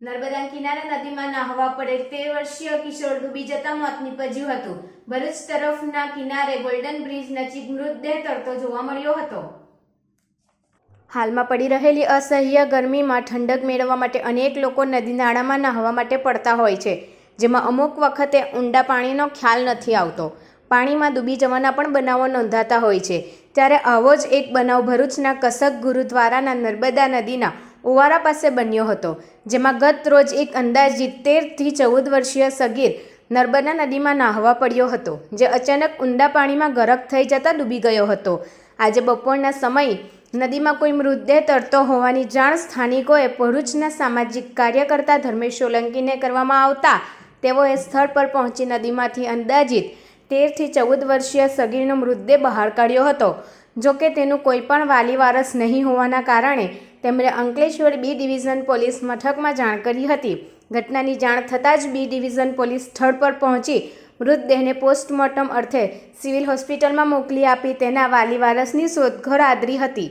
નર્મદા કિનારા નદીમાં નાહવા પડેલ તેર વર્ષીય કિશોર ડૂબી જતા મોત નીપજ્યું હતું. ભરૂચ તરફના કિનારે ગોલ્ડન બ્રિજ નજીક મૃતદેહ તરતો જોવા મળ્યો હતો. હાલમાં પડી રહેલી અસહ્ય ગરમીમાં ઠંડક મેળવવા માટે અનેક લોકો નદી નાળામાં નાહવા માટે પડતા હોય છે, જેમાં અમુક વખતે ઊંડા પાણીનો ખ્યાલ નથી આવતો. પાણીમાં ડૂબી જવાના પણ બનાવો નોંધાતા હોય છે. ત્યારે આવો જ એક બનાવ ભરૂચના કસક ગુરુદ્વારાના નર્મદા નદીના ઓવારા પાસે બન્યો હતો, જેમાં ગત રોજ એક અંદાજિત તેરથી ચૌદ વર્ષીય સગીર નર્મદા નદીમાં નાહવા પડ્યો હતો, જે અચાનક ઊંડા પાણીમાં ગરક થઈ જતા ડૂબી ગયો હતો. આજે બપોરના સમયે નદીમાં કોઈ મૃતદેહ તરતો હોવાની જાણ સ્થાનિકોએ ભરૂચના સામાજિક કાર્યકર્તા ધર્મેશ સોલંકીને કરવામાં આવતા તેઓએ સ્થળ પર પહોંચી નદીમાંથી અંદાજિત તેરથી ચૌદ વર્ષીય સગીરનો મૃતદેહ બહાર કાઢ્યો હતો. જોકે તેનું કોઈ પણ વાલી વારસ નહીં હોવાના કારણે તેમણે અંકલેશ્વર બી ડિવિઝન પોલીસ મથકમાં જાણ કરી હતી. ઘટનાની જાણ થતાં જ બી ડિવિઝન પોલીસ સ્થળ પર પહોંચી, મૃતદેહને પોસ્ટમોર્ટમ અર્થે સિવિલ હોસ્પિટલમાં મોકલી આપી તેના વાલી વારસની શોધખોળ આદરી હતી.